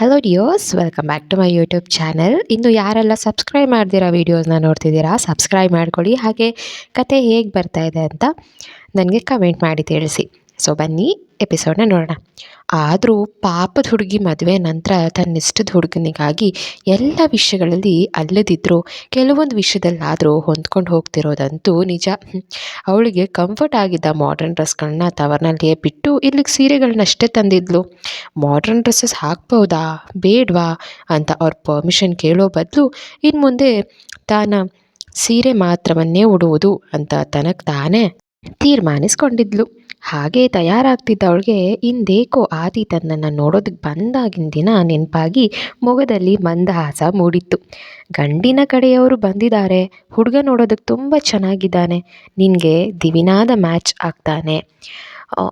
Hello ಡಿಯೋಸ್ welcome back to my YouTube channel ಇನ್ನು ಯಾರೆಲ್ಲ subscribe ಮಾಡ್ದಿರೋ ವೀಡಿಯೋಸ್ನ ನೋಡ್ತಿದ್ದೀರಾ ಸಬ್ಸ್ಕ್ರೈಬ್ ಮಾಡ್ಕೊಳ್ಳಿ. ಹಾಗೆ ಕತೆ ಹೇಗೆ ಬರ್ತಾ ಇದೆ ಅಂತ ನನಗೆ ಕಮೆಂಟ್ ಮಾಡಿ ತಿಳಿಸಿ. ಸೊ ಬನ್ನಿ ಎಪಿಸೋಡ್ನ ನೋಡೋಣ. ಆದರೂ ಪಾಪದ ಹುಡುಗಿ ಮದುವೆ ನಂತರ ತನ್ನಿಷ್ಟದ ಹುಡುಗನಿಗಾಗಿ ಎಲ್ಲ ವಿಷಯಗಳಲ್ಲಿ ಅಲ್ಲದಿದ್ದರೂ ಕೆಲವೊಂದು ವಿಷಯದಲ್ಲಾದರೂ ಹೊಂದ್ಕೊಂಡು ಹೋಗ್ತಿರೋದಂತೂ ನಿಜ. ಅವಳಿಗೆ ಕಂಫರ್ಟ್ ಆಗಿದ್ದ ಮಾಡ್ರನ್ ಡ್ರೆಸ್ಗಳನ್ನ ತವರ್ನಲ್ಲಿಯೇ ಬಿಟ್ಟು ಇಲ್ಲಿಗೆ ಸೀರೆಗಳನ್ನಷ್ಟೇ ತಂದಿದ್ಲು. ಮಾಡ್ರನ್ ಡ್ರೆಸ್ಸಸ್ ಹಾಕ್ಬೋದಾ, ಬೇಡವಾ ಅಂತ ಅವ್ರ ಪರ್ಮಿಷನ್ ಕೇಳೋ ಬದಲು ಇನ್ನು ಮುಂದೆ ತಾನ ಸೀರೆ ಮಾತ್ರವನ್ನೇ ಉಡುವುದು ಅಂತ ತನಗೆ ತಾನೇ ತೀರ್ಮಾನಿಸ್ಕೊಂಡಿದ್ಲು. ಹಾಗೆ ತಯಾರಾಗ್ತಿದ್ದವಳಿಗೆ ಇಂದೇಕೋ ಆದಿ ತನ್ನನ್ನು ನೋಡೋದಕ್ಕೆ ಬಂದಾಗಿನ ದಿನ ನೆನಪಾಗಿ ಮೊಗದಲ್ಲಿ ಮಂದಹಾಸ ಮೂಡಿತ್ತು. ಗಂಡಿನ ಕಡೆಯವರು ಬಂದಿದ್ದಾರೆ. ಹುಡುಗ ನೋಡೋದಕ್ಕೆ ತುಂಬ ಚೆನ್ನಾಗಿದ್ದಾನೆ. ನಿನಗೆ ದಿವಿನಾದ ಮ್ಯಾಚ್ ಆಗ್ತಾನೆ.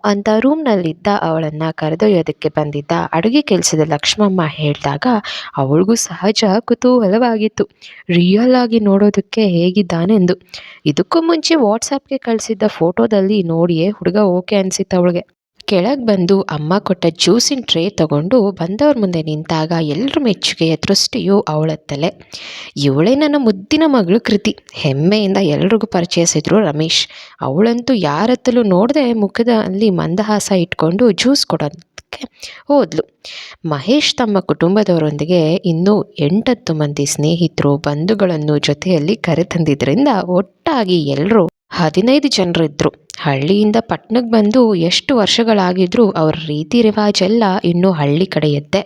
ಅಂತ ರೂಮ್ನಲ್ಲಿದ್ದ ಅವಳನ್ನು ಕರೆದೊಯ್ಯೋದಕ್ಕೆ ಬಂದಿದ್ದ ಅಡುಗೆ ಕೆಲಸದ ಲಕ್ಷ್ಮಮ್ಮ ಹೇಳಿದಾಗ ಅವಳಿಗೂ ಸಹಜ ಕುತೂಹಲವಾಗಿತ್ತು. ರಿಯಲ್ ಆಗಿ ನೋಡೋದಕ್ಕೆ ಹೇಗಿದ್ದಾನೆಂದು. ಇದಕ್ಕೂ ಮುಂಚೆ ವಾಟ್ಸಪ್ಗೆ ಕಳಿಸಿದ್ದ ಫೋಟೋದಲ್ಲಿ ನೋಡಿಯೇ ಹುಡುಗ ಓಕೆ ಅನಿಸಿತ್ತು ಅವಳಿಗೆ. ಕೆಳಗೆ ಬಂದು ಅಮ್ಮ ಕೊಟ್ಟ ಜ್ಯೂಸಿನ ಟ್ರೇ ತಗೊಂಡು ಬಂದವ್ರ ಮುಂದೆ ನಿಂತಾಗ ಎಲ್ಲರ ಮೆಚ್ಚುಗೆಯ ದೃಷ್ಟಿಯು ಅವಳತ್ತಲೆ ಇವಳೇ ನನ್ನ ಮುದ್ದಿನ ಮಗಳು ಕೃತಿ. ಹೆಮ್ಮೆಯಿಂದ ಎಲ್ರಿಗೂ ಪರಿಚಯಿಸಿದ್ರು ರಮೇಶ್. ಅವಳಂತೂ ಯಾರತ್ತಲೂ ನೋಡದೆ ಮುಖದಲ್ಲಿ ಮಂದಹಾಸ ಇಟ್ಕೊಂಡು ಜ್ಯೂಸ್ ಕೊಡೋದಕ್ಕೆ ಹೋದ್ಲು. ಮಹೇಶ್ ತಮ್ಮ ಕುಟುಂಬದವರೊಂದಿಗೆ ಇನ್ನೂ ಎಂಟತ್ತು ಮಂದಿ ಸ್ನೇಹಿತರು ಬಂಧುಗಳನ್ನು ಜೊತೆಯಲ್ಲಿ ಕರೆತಂದಿದ್ದರಿಂದ ಒಟ್ಟಾಗಿ ಎಲ್ಲರೂ ಹದಿನೈದು ಜನರಿದ್ದರು ಹಳ್ಳಿಯಿಂದ ಪಟ್ಟಣಕ್ಕೆ ಬಂದು ಎಷ್ಟು ವರ್ಷಗಳಾಗಿದ್ರೂ ಅವ್ರ ರೀತಿ ರಿವಾಜೆಲ್ಲ ಇನ್ನೂ ಹಳ್ಳಿ ಕಡೆಯದ್ದೇ.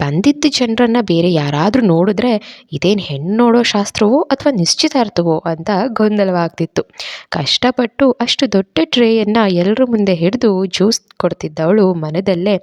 ಬಂದಿದ್ದ ಜನರನ್ನು ಬೇರೆ ಯಾರಾದರೂ ನೋಡಿದ್ರೆ ಇದೇನು ಹೆಣ್ಣು ನೋಡೋ ಶಾಸ್ತ್ರವೋ ಅಥವಾ ನಿಶ್ಚಿತಾರ್ಥವೋ ಅಂತ ಗೊಂದಲವಾಗ್ತಿತ್ತು. ಕಷ್ಟಪಟ್ಟು ಅಷ್ಟು ದೊಡ್ಡ ಟ್ರೇಯನ್ನು ಎಲ್ಲರ ಮುಂದೆ ಹಿಡಿದು ಜ್ಯೂಸ್ ಕೊಡ್ತಿದ್ದವಳು ಮನದಲ್ಲೇ,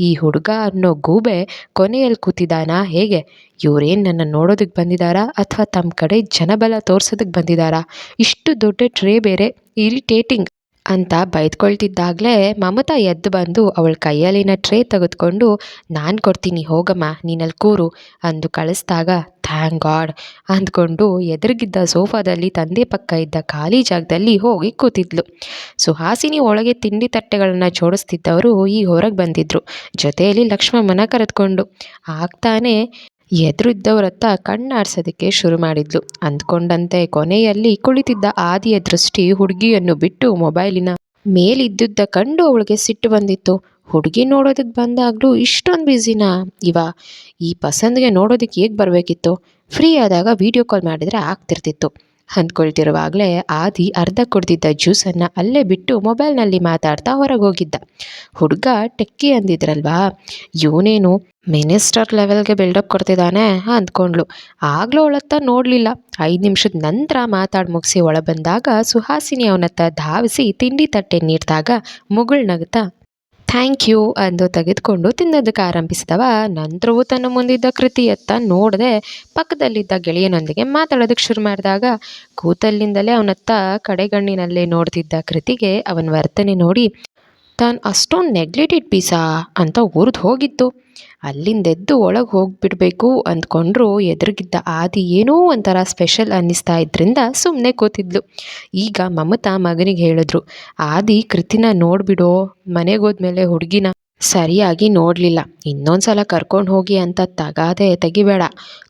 ಈ ಹುಡುಗ ಅನ್ನೋ ಗೂಬೆ ಕೊನೆಯಲ್ಲಿ ಕೂತಿದ್ದಾನಾ? ಹೇಗೆ? ಇವರೇನು ನನ್ನ ನೋಡೋದಕ್ಕೆ ಬಂದಿದ್ದಾರಾ? ಅಥವಾ ತಮ್ಮ ಕಡೆ ಜನಬಲ ತೋರ್ಸೋದಕ್ಕೆ ಬಂದಿದ್ದಾರಾ? ಇಷ್ಟು ದೊಡ್ಡ ಟ್ರೇ ಬೇರೆ, ಇರಿಟೇಟಿಂಗ್ ಅಂತ ಬೈದ್ಕೊಳ್ತಿದ್ದಾಗಲೇ ಮಮತಾ ಎದ್ದು ಬಂದು ಅವಳ ಕೈಯಲ್ಲಿನ ಟ್ರೇ ತೆಗೆದುಕೊಂಡು, ನಾನು ಕೊಡ್ತೀನಿ, ಹೋಗಮ್ಮ ನೀನಲ್ಲಿ ಕೂರು, ಅಂದು ಕಳಿಸ್ದಾಗ, ಥ್ಯಾಂಕ್ ಗಾಡ್, ಅಂದ್ಕೊಂಡು ಎದುರಿಗಿದ್ದ ಸೋಫಾದಲ್ಲಿ ತಂದೆ ಪಕ್ಕ ಇದ್ದ ಖಾಲಿ ಜಾಗದಲ್ಲಿ ಹೋಗಿ ಕೂತಿದ್ಲು. ಸುಹಾಸಿನಿ ಒಳಗೆ ತಿಂಡಿ ತಟ್ಟೆಗಳನ್ನು ಜೋಡಿಸ್ತಿದ್ದವರು ಈ ಹೊರಗೆ ಬಂದಿದ್ದರು ಜೊತೆಯಲ್ಲಿ ಲಕ್ಷ್ಮಮ್ಮನ ಕರೆದುಕೊಂಡು, ಆಗ್ತಾನೆ ಎದುರಿದ್ದವರತ್ತ ಕಣ್ಣಾಡ್ಸೋದಕ್ಕೆ ಶುರು ಮಾಡಿದ್ಲು. ಅಂದ್ಕೊಂಡಂತೆ ಕೊನೆಯಲ್ಲಿ ಕುಳಿತಿದ್ದ ಆದಿಯ ದೃಷ್ಟಿ ಹುಡುಗಿಯನ್ನು ಬಿಟ್ಟು ಮೊಬೈಲಿನ ಮೇಲಿದ್ದುದ್ದ ಕಂಡು ಅವಳಿಗೆ ಸಿಟ್ಟು ಬಂದಿತ್ತು. ಹುಡುಗಿ ನೋಡೋದಕ್ಕೆ ಬಂದಾಗಲೂ ಇಷ್ಟೊಂದು ಬ್ಯುಸಿನಾ? ಇವ, ಈ ಪಸಂದ್ಗೆ ನೋಡೋದಕ್ಕೆ ಹೇಗೆ ಬರಬೇಕಿತ್ತು? ಫ್ರೀ ಆದಾಗ ವೀಡಿಯೋ ಕಾಲ್ ಮಾಡಿದರೆ ಆಗ್ತಿರ್ತಿತ್ತು. ಅಂದ್ಕೊಳ್ತಿರುವಾಗಲೇ ಆದಿ ಅರ್ಧ ಕುಡ್ದಿದ್ದ ಜ್ಯೂಸನ್ನು ಅಲ್ಲೇ ಬಿಟ್ಟು ಮೊಬೈಲ್ನಲ್ಲಿ ಮಾತಾಡ್ತಾ ಹೊರಗೆ ಹೋಗಿದ್ದ ಹುಡುಗ ಟೆಕ್ಕಿ ಅಂದಿದ್ರಲ್ವಾ? ಇವನೇನು ಮಿನಿಸ್ಟರ್ ಲೆವೆಲ್ಗೆ ಬಿಲ್ಡಪ್ ಕೊಡ್ತಿದ್ದಾನೆ ಅಂದ್ಕೊಂಡ್ಳು. ಆಗಲೂ ಅವಳತ್ತ ನೋಡಲಿಲ್ಲ. ಐದು ನಿಮಿಷದ ನಂತರ ಮಾತಾಡಿ ಮುಗಿಸಿ ಒಳ ಬಂದಾಗ ಸುಹಾಸಿನಿ ಅವನತ್ತ ಧಾವಿಸಿ ತಿಂಡಿ ತಟ್ಟೆ ನೀಡಿದಾಗ ಮುಗುಳ್ ನಗುತ್ತಾ ಥ್ಯಾಂಕ್ ಯು ಅಂದು ತೆಗೆದುಕೊಂಡು ತಿನ್ನೋದಕ್ಕೆ ಆರಂಭಿಸಿದವ. ನಂತರವೂ ತನ್ನ ಮುಂದಿದ್ದ ಕೃತಿಯತ್ತ ನೋಡದೆ ಪಕ್ಕದಲ್ಲಿದ್ದ ಗೆಳೆಯನೊಂದಿಗೆ ಮಾತಾಡೋದಕ್ಕೆ ಶುರು ಮಾಡಿದಾಗ ಕೂತಲ್ಲಿಂದಲೇ ಅವನತ್ತ ಕಡೆಗಣ್ಣಿನಲ್ಲೇ ನೋಡ್ತಿದ್ದ ಕೃತಿಗೆ ಅವನ ವರ್ತನೆ ನೋಡಿ ತಾನು ಅಷ್ಟೊಂದು ನೆಗ್ಲೆಟೆಡ್ ಪೀಸಾ ಅಂತ ಉರ್ದು ಹೋಗಿತ್ತು. ಅಲ್ಲಿಂದೆದ್ದು ಒಳಗೆ ಹೋಗಿಬಿಡ್ಬೇಕು ಅಂದ್ಕೊಂಡ್ರು ಎದುರುಗಿದ್ದ ಆದಿ ಏನೋ ಒಂಥರ ಸ್ಪೆಷಲ್ ಅನ್ನಿಸ್ತಾ ಇದ್ರಿಂದ ಸುಮ್ಮನೆ ಕೂತಿದ್ಲು. ಈಗ ಮಮತಾ ಮಗನಿಗೆ ಹೇಳಿದ್ರು, ಆದಿ ಕೃತಿನ ನೋಡಿಬಿಡೋ, ಮನೆಗೆ ಹೋದ್ಮೇಲೆ ಹುಡುಗಿನ ಸರಿಯಾಗಿ ನೋಡಲಿಲ್ಲ. ಇನ್ನೊಂದು ಸಲ ಕರ್ಕೊಂಡು ಹೋಗಿ ಅಂತ ತಗಾದೆ ತೆಗಿಬೇಡ.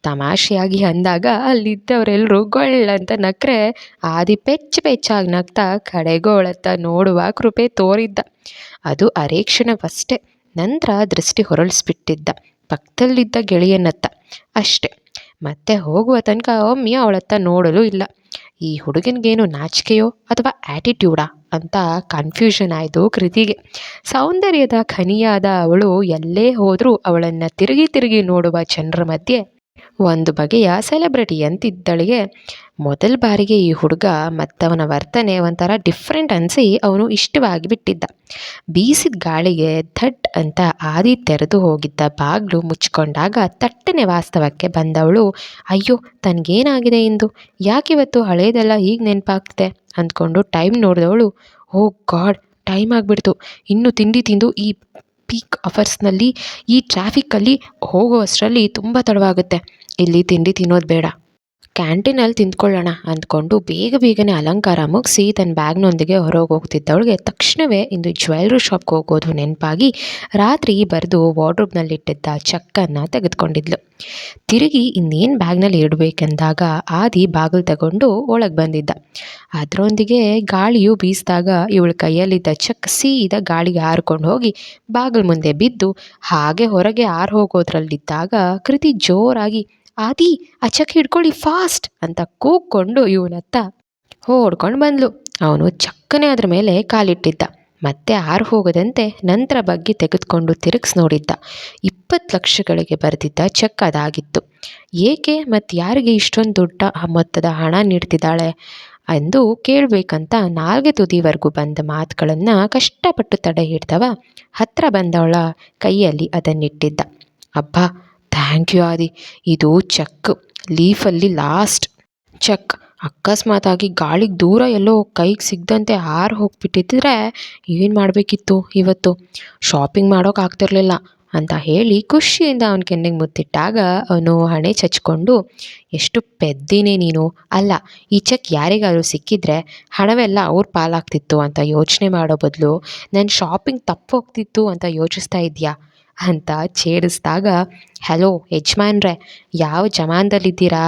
ತಮಾಷೆಯಾಗಿ ಅಂದಾಗ ಅಲ್ಲಿದ್ದವರೆಲ್ಲರೂ ಗೊಳ್ಳಂತ ನಕ್ರೆ ಆದಿ ಪೆಚ್ಚ ಪೆಚ್ಚಾಗಿ ನಗ್ತಾ ಕಡೆಗೋಳತ್ತ ನೋಡುವ ಕೃಪೆ ತೋರಿದ್ದ. ಅದು ಅರೇಕ್ಷಣವಷ್ಟೇ. ನಂತರ ದೃಷ್ಟಿ ಹೊರಳಿಸ್ಬಿಟ್ಟಿದ್ದ. ಪಕ್ಕದಲ್ಲಿದ್ದ ಗೆಳೆಯನತ್ತ. ಅಷ್ಟೆ. ಮತ್ತೆ ಹೋಗುವ ತನಕ ಒಮ್ಮೆ ಅವಳತ್ತ ನೋಡಲು ಇಲ್ಲ. ಈ ಹುಡುಗನಿಗೇನು ನಾಚಿಕೆಯೋ ಅಥವಾ ಆ್ಯಟಿಟ್ಯೂಡಾ ಅಂತ ಕನ್ಫ್ಯೂಷನ್ ಆಯಿತು ಕೃತಿಗೆ. ಸೌಂದರ್ಯದ ಖನಿಯಾದ ಅವಳು ಎಲ್ಲೇ ಹೋದರೂ ಅವಳನ್ನು ತಿರುಗಿ ತಿರುಗಿ ನೋಡುವ ಜನರ ಮಧ್ಯೆ ಒಂದು ಬಗೆಯ ಸೆಲೆಬ್ರಿಟಿ ಅಂತಿದ್ದಳಿಗೆ ಮೊದಲ ಬಾರಿಗೆ ಈ ಹುಡುಗ ಮತ್ತವನ ವರ್ತನೆ ಒಂಥರ ಡಿಫ್ರೆಂಟ್ ಅನಿಸಿ ಅವನು ಇಷ್ಟವಾಗಿ ಬಿಟ್ಟಿದ್ದ. ಬೀಸಿದ ಗಾಳಿಗೆ ಥಟ್ ಅಂತ ಆದಿ ತೆರೆದು ಹೋಗಿದ್ದ ಬಾಗಿಲು ಮುಚ್ಚಿಕೊಂಡಾಗ ತಟ್ಟನೆ ವಾಸ್ತವಕ್ಕೆ ಬಂದವಳು, ಅಯ್ಯೋ, ತನಗೇನಾಗಿದೆ ಇಂದು? ಯಾಕಿವತ್ತು ಹಳೆಯದೆಲ್ಲ ಈಗ ನೆನಪಾಗ್ತಿದೆ? ಅಂದ್ಕೊಂಡು ಟೈಮ್ ನೋಡಿದವಳು, ಓ ಗಾಡ್ ಟೈಮ್ ಆಗಿಬಿಡ್ತು. ಇನ್ನು ತಿಂಡಿ ತಿಂದು ಈ ಪೀಕ್ ಅವರ್ಸ್ನಲ್ಲಿ ಈ ಟ್ರಾಫಿಕ್ಕಲ್ಲಿ ಹೋಗೋ ಅಷ್ಟರಲ್ಲಿ ತುಂಬ ತಡವಾಗುತ್ತೆ. ಇಲ್ಲಿ ತಿಂಡಿ ತಿನ್ನೋದು ಬೇಡ. ಕ್ಯಾಂಟೀನಲ್ಲಿ ತಿಂದ್ಕೊಳ್ಳೋಣ ಅಂದ್ಕೊಂಡು ಬೇಗ ಬೇಗನೆ ಅಲಂಕಾರ ಮುಗಿಸಿ ತನ್ನ ಬ್ಯಾಗ್ನೊಂದಿಗೆ ಹೊರಗೆ ಹೋಗ್ತಿದ್ದವಳಿಗೆ ತಕ್ಷಣವೇ ಇಂದು ಜ್ಯುವೆಲ್ರಿ ಶಾಪ್ಗೆ ಹೋಗೋದು ನೆನಪಾಗಿ ರಾತ್ರಿ ಬರೆದು ವಾರ್ಡ್ರೋಬ್ನಲ್ಲಿಟ್ಟಿದ್ದ ಚಕ್ಕನ್ನು ತೆಗೆದುಕೊಂಡಿದ್ಲು. ತಿರುಗಿ ಇನ್ನೇನು ಬ್ಯಾಗ್ನಲ್ಲಿ ಇಡಬೇಕೆಂದಾಗ ಆದಿ ಬಾಗಿಲು ತಗೊಂಡು ಒಳಗೆ ಬಂದಿದ್ದ. ಅದರೊಂದಿಗೆ ಗಾಳಿಯು ಬೀಸಿದಾಗ ಇವಳ ಕೈಯಲ್ಲಿದ್ದ ಚಕ್ ಸೀದ ಗಾಳಿಗೆ ಹಾರ್ಕೊಂಡು ಹೋಗಿ ಬಾಗಿಲು ಮುಂದೆ ಬಿದ್ದು ಹಾಗೆ ಹೊರಗೆ ಹಾರು ಹೋಗೋದ್ರಲ್ಲಿದ್ದಾಗ ಕೃತಿ ಜೋರಾಗಿ ಆದಿ, ಆ ಚೆಕ್ ಹಿಡ್ಕೊಳ್ಳಿ ಫಾಸ್ಟ್ ಅಂತ ಕೂಗ್ಕೊಂಡು ಇವನತ್ತ ಓಡ್ಕೊಂಡು ಬಂದ್ಲು. ಅವನು ಚಕ್ಕನೆ ಅದ್ರ ಮೇಲೆ ಕಾಲಿಟ್ಟಿದ್ದ. ಮತ್ತೆ ಆರು ಹೋಗದಂತೆ ನಂತರ ಬಗ್ಗೆ ತೆಗೆದುಕೊಂಡು ತಿರುಗ್ಸಿ ನೋಡಿದ್ದ. ಇಪ್ಪತ್ತು ಲಕ್ಷಗಳಿಗೆ ಬರೆದಿದ್ದ ಚೆಕ್ ಅದಾಗಿತ್ತು. ಏಕೆ? ಮತ್ತು ಯಾರಿಗೆ ಇಷ್ಟೊಂದು ದೊಡ್ಡ ಮೊತ್ತದ ಹಣ ನೀಡ್ತಿದ್ದಾಳೆ? ಎಂದು ಕೇಳಬೇಕಂತ ನಾಲ್ಗೆ ತುದಿವರೆಗೂ ಬಂದ ಮಾತುಗಳನ್ನು ಕಷ್ಟಪಟ್ಟು ತಡೆ ಹಿಡ್ತವ ಹತ್ತಿರ ಬಂದವಳ ಕೈಯಲ್ಲಿ ಅದನ್ನಿಟ್ಟಿದ್ದ. ಅಬ್ಬಾ ಥ್ಯಾಂಕ್ ಯು ಆದಿ. ಇದು ಚೆಕ್. ಲೀಫಲ್ಲಿ ಲಾಸ್ಟ್. ಚೆಕ್. ಅಕಸ್ಮಾತಾಗಿ ಗಾಳಿಗೆ ದೂರ ಎಲ್ಲೋ ಕೈಗೆ ಸಿಗದಂತೆ ಹಾರು ಹೋಗ್ಬಿಟ್ಟಿದ್ರೆ ಏನು ಮಾಡಬೇಕಿತ್ತು ಇವತ್ತು? ಶಾಪಿಂಗ್ ಮಾಡೋಕೆ ಆಗ್ತಿರ್ಲಿಲ್ಲ ಅಂತ ಹೇಳಿ ಖುಷಿಯಿಂದ ಅವನ ಕೆನ್ನೆಗೆ ಮುತ್ತಿಟ್ಟಾಗ ಅವನು ಹಣೆ ಚಚ್ಕೊಂಡು, ಎಷ್ಟು ಪೆದ್ದಿನೇ ನೀನು? ಅಲ್ಲ, ಈ ಚೆಕ್ ಯಾರಿಗಾದರೂ ಸಿಕ್ಕಿದ್ರೆ ಹಣವೆಲ್ಲ ಅವ್ರ ಪಾಲಾಗ್ತಿತ್ತು ಅಂತ ಯೋಚನೆ ಮಾಡೋ ಬದಲು ನನ್ನ ಶಾಪಿಂಗ್ ತಪ್ಪೋಗ್ತಿತ್ತು ಅಂತ ಯೋಚಿಸ್ತಾ ಇದೆಯಾ? ಅಂತ ಛೇಡಿಸಿದಾಗ, ಹಲೋ ಯಜಮಾನ್ರೆ, ಯಾವ ಜಮಾನದಲ್ಲಿದ್ದೀರಾ?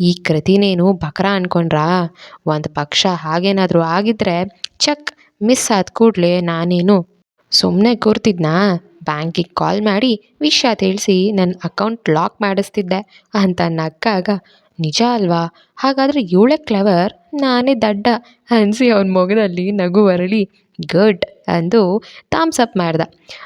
ಈ ಕೃತಿನೇನು ಬಕರ ಅನ್ಕೊಂಡ್ರಾ? ಒಂದು ಪಕ್ಷ ಹಾಗೇನಾದರೂ ಆಗಿದ್ರೆ ಚಕ್ ಮಿಸ್ ಆದ ಕೂಡಲೇ ನಾನೇನು ಸುಮ್ಮನೆ ಕೂರ್ತಿದ್ನಾ? ಬ್ಯಾಂಕಿಗೆ ಕಾಲ್ ಮಾಡಿ ವಿಷಯ ತಿಳಿಸಿ ನನ್ನ ಅಕೌಂಟ್ ಲಾಕ್ ಮಾಡಿಸ್ತಿದ್ದೆ ಅಂತ ನಕ್ಕಾಗ ನಿಜ ಅಲ್ವಾ? ಹಾಗಾದರೆ ಇವಳೇ ಕ್ಲವರ್? ನಾನೇ ದಡ್ಡ ಅನಿಸಿ ಅವನ ಮೊಗದಲ್ಲಿ ನಗು ಬರಲಿ ಗುಡ್ ಅಂದು ಥಾಮ್ಸ್ ಅಪ್ ಮಾಡ್ದ.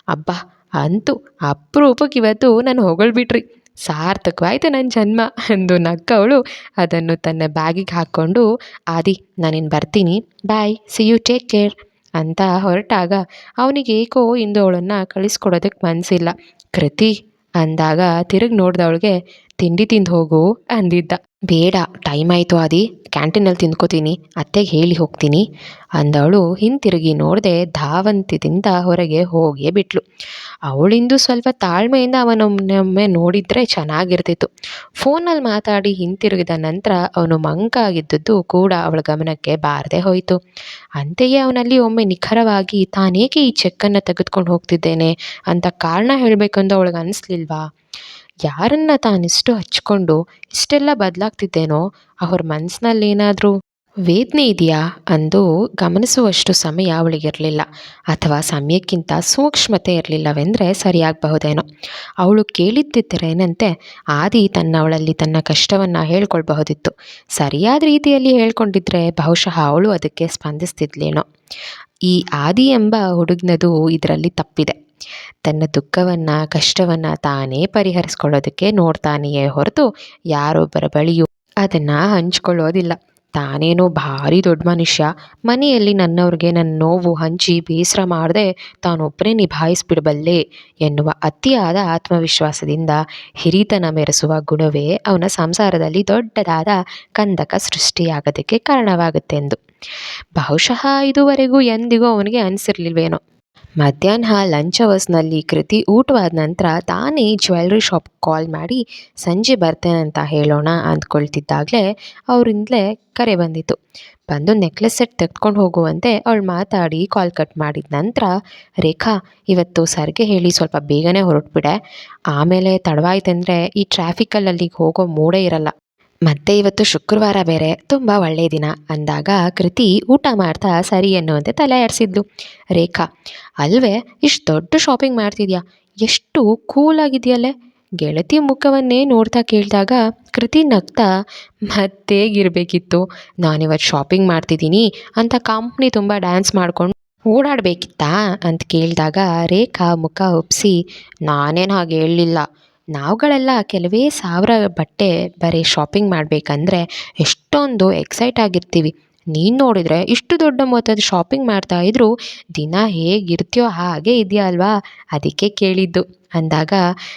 ಅಬ್ಬಾ ಅಂತೂ ಅಪ್ರೂಪಕ್ಕೆ ಇವತ್ತು ನಾನು ಹೊಗಳ್ಬಿಟ್ರಿ. ಸಾರ್ಥಕವಾಯ್ತು ನನ್ನ ಜನ್ಮ ಎಂದು ನಕ್ಕವಳು ಅದನ್ನು ತನ್ನ ಬ್ಯಾಗಿಗೆ ಹಾಕ್ಕೊಂಡು, ಆದಿ ನಾನಿನ್ನು ಬರ್ತೀನಿ. Bye. See you. Take care. ಅಂತ ಹೊರಟಾಗ, ಅವನಿಗೆ ಏಕೋ ಇಂದು ಅವಳನ್ನು ಕಳಿಸ್ಕೊಡೋದಕ್ಕೆ ಮನಸ್ಸಿಲ್ಲ ಕೃತಿ. ಅಂದಾಗ ತಿರುಗಿ ನೋಡಿದವಳಿಗೆ, ತಿಂಡಿ ತಿಂದು ಹೋಗು. ಅಂದಿದ್ದ. ಬೇಡ ಟೈಮ್ ಆಯಿತು ಆದಿ ಕ್ಯಾಂಟೀನಲ್ಲಿ ತಿಂದ್ಕೋತೀನಿ, ಅತ್ತೆಗೆ ಹೇಳಿ ಹೋಗ್ತೀನಿ ಅಂದವಳು ಹಿಂತಿರುಗಿ ನೋಡದೆ ಧಾವಂತ್ಯದಿಂದ ಹೊರಗೆ ಹೋಗೇ ಬಿಟ್ಲು. ಅವಳಿಂದು ಸ್ವಲ್ಪ ತಾಳ್ಮೆಯಿಂದ ಅವನೊಮ್ಮೆ ನೋಡಿದರೆ ಚೆನ್ನಾಗಿರ್ತಿತ್ತು. ಫೋನಲ್ಲಿ ಮಾತಾಡಿ ಹಿಂತಿರುಗಿದ ನಂತರ ಅವನು ಮಂಕಾಗಿದ್ದದ್ದು ಕೂಡ ಅವಳ ಗಮನಕ್ಕೆ ಬಾರದೆ ಹೋಯಿತು. ಅಂತೆಯೇ ಅವನಲ್ಲಿ ಒಮ್ಮೆ ನಿಖರವಾಗಿ, ತಾನೇಕೆ ಈ ಚೆಕ್ಕನ್ನು ತೆಗೆದುಕೊಂಡು ಹೋಗ್ತಿದ್ದೇನೆ? ಅಂತ ಕಾರಣ ಹೇಳಬೇಕೆಂದು ಅವಳಿಗೆ ಅನ್ನಿಸ್ಲಿಲ್ವಾ ಯಾರನ್ನ ತಾನಿಷ್ಟು ಹಚ್ಕೊಂಡು ಇಷ್ಟೆಲ್ಲ ಬದಲಾಗ್ತಿದ್ದೇನೋ ಅವ್ರ ಮನಸ್ಸಿನಲ್ಲಿ ಏನಾದರೂ ವೇದನೆ ಇದೆಯಾ ಅಂದು ಗಮನಿಸುವಷ್ಟು ಸಮಯ ಅವಳಿಗಿರಲಿಲ್ಲ ಅಥವಾ ಸಮಯಕ್ಕಿಂತ ಸೂಕ್ಷ್ಮತೆ ಇರಲಿಲ್ಲವೆಂದರೆ ಸರಿಯಾಗಬಹುದೇನೋ. ಅವಳು ಕೇಳಿದ್ದಿದ್ದರೇನಂತೆ ಆದಿ ತನ್ನ ಅವಳಲ್ಲಿ ತನ್ನ ಕಷ್ಟವನ್ನು ಹೇಳ್ಕೊಳ್ಬಹುದಿತ್ತು. ಸರಿಯಾದ ರೀತಿಯಲ್ಲಿ ಹೇಳ್ಕೊಂಡಿದ್ರೆ ಬಹುಶಃ ಅವಳು ಅದಕ್ಕೆ ಸ್ಪಂದಿಸ್ತಿದ್ಲೇನೋ. ಈ ಆದಿ ಎಂಬ ಹುಡುಗನದು ಇದರಲ್ಲಿ ತಪ್ಪಿದೆ. ತನ್ನ ದುಃಖವನ್ನು, ಕಷ್ಟವನ್ನು ತಾನೇ ಪರಿಹರಿಸ್ಕೊಳ್ಳೋದಕ್ಕೆ ನೋಡ್ತಾನೆಯೇ ಹೊರತು ಯಾರೊಬ್ಬರ ಬಳಿಯೂ ಅದನ್ನು ಹಂಚ್ಕೊಳ್ಳೋದಿಲ್ಲ. ತಾನೇನೋ ಭಾರಿ ದೊಡ್ಡ ಮನುಷ್ಯ. ಮನೆಯಲ್ಲಿ ನನ್ನವ್ರಿಗೆ ನನ್ನ ನೋವು ಹಂಚಿ ಬೇಸರ ಮಾಡದೆ ತಾನೊಬ್ಬನೇ ನಿಭಾಯಿಸ್ಬಿಡಬಲ್ಲೆ ಎನ್ನುವ ಅತಿಯಾದ ಆತ್ಮವಿಶ್ವಾಸದಿಂದ ಹಿರಿತನ ಮೆರೆಸುವ ಗುಣವೇ ಅವನ ಸಂಸಾರದಲ್ಲಿ ದೊಡ್ಡದಾದ ಕಂದಕ ಸೃಷ್ಟಿಯಾಗೋದಕ್ಕೆ ಕಾರಣವಾಗುತ್ತೆಂದು. ಬಹುಶಃ ಇದುವರೆಗೂ ಎಂದಿಗೂ ಅವನಿಗೆ ಅನಿಸಿರ್ಲಿಲ್ವೇನೋ. ಮಧ್ಯಾಹ್ನ ಲಂಚ್ ಅವರ್ಸ್ನಲ್ಲಿ ಕೃತಿ ಊಟವಾದ ನಂತರ ತಾನೇ ಜ್ಯುವೆಲ್ರಿ ಶಾಪ್ ಕಾಲ್ ಮಾಡಿ, ಸಂಜೆ ಬರ್ತೇನೆ ಅಂತ ಹೇಳೋಣ ಅಂದ್ಕೊಳ್ತಿದ್ದಾಗಲೇ ಅವರಿಂದಲೇ ಕರೆ ಬಂದಿತ್ತು. ಬಂದು ನೆಕ್ಲೆಸ್ ಸೆಟ್ ತೆಗೆದುಕೊಂಡು ಹೋಗುವಂತೆ ಅವಳು ಮಾತಾಡಿ ಕಾಲ್ ಕಟ್ ಮಾಡಿದ ನಂತರ, ರೇಖಾ, ಇವತ್ತು ಸರ್ಗೆ ಹೇಳಿ ಸ್ವಲ್ಪ ಬೇಗನೆ ಹೊರಟ್ಬಿಡೆ. ಆಮೇಲೆ ತಡವಾಯ್ತಂದರೆ ಈ ಟ್ರಾಫಿಕಲ್ಲಿ ಅಲ್ಲಿಗೆ ಹೋಗೋ ಮೂಡೇ ಇರಲ್ಲ. ಮತ್ತೆ ಇವತ್ತು ಶುಕ್ರವಾರ ಬೇರೆ ತುಂಬ ಒಳ್ಳೆಯ ದಿನ ಅಂದಾಗ ಕೃತಿ ಊಟ ಮಾಡ್ತಾ ಸರಿ ಅನ್ನುವಂತೆ ತಲೆ ಆಡಿಸಿದ್ಲು. ರೇಖಾ, ಅಲ್ವೇ ಇಷ್ಟು ದೊಡ್ಡ ಶಾಪಿಂಗ್ ಮಾಡ್ತಿದ್ಯಾ? ಎಷ್ಟು ಕೂಲಾಗಿದೆಯಲ್ಲೇ ಗೆಳತಿ ಮುಖವನ್ನೇ ನೋಡ್ತಾ ಕೇಳಿದಾಗ ಕೃತಿ ನಗ್ತಾ ಮತ್ತೇಗಿರಬೇಕಿತ್ತು ನಾನಿವತ್ತು ಶಾಪಿಂಗ್ ಮಾಡ್ತಿದ್ದೀನಿ ಅಂತ ಕಂಪ್ನಿ ತುಂಬ ಡ್ಯಾನ್ಸ್ ಮಾಡ್ಕೊಂಡು ಓಡಾಡಬೇಕಿತ್ತಾ? ಅಂತ ಕೇಳಿದಾಗ ರೇಖಾ ಮುಖ ಒಪ್ಪಿಸಿ ನಾನೇನು ಹಾಗೆ ಹೇಳಲಿಲ್ಲ. ನಾವುಗಳೆಲ್ಲ ಕೆಲವೇ ಸಾವಿರ ಬಟ್ಟೆ ಬರೀ ಶಾಪಿಂಗ್ ಮಾಡಬೇಕಂದ್ರೆ ಎಷ್ಟೊಂದು ಎಕ್ಸೈಟ್ ಆಗಿರ್ತೀವಿ. ನೀನು ನೋಡಿದರೆ ಇಷ್ಟು ದೊಡ್ಡ ಮೊತ್ತದ ಶಾಪಿಂಗ್ ಮಾಡ್ತಾ ಇದ್ದರೂ ದಿನ ಹೇಗಿರ್ತೀಯೋ ಹಾಗೆ ಇದೆಯಾ ಅಲ್ವಾ? ಅದಕ್ಕೆ ಕೇಳಿದ್ದು. ಅಂದಾಗ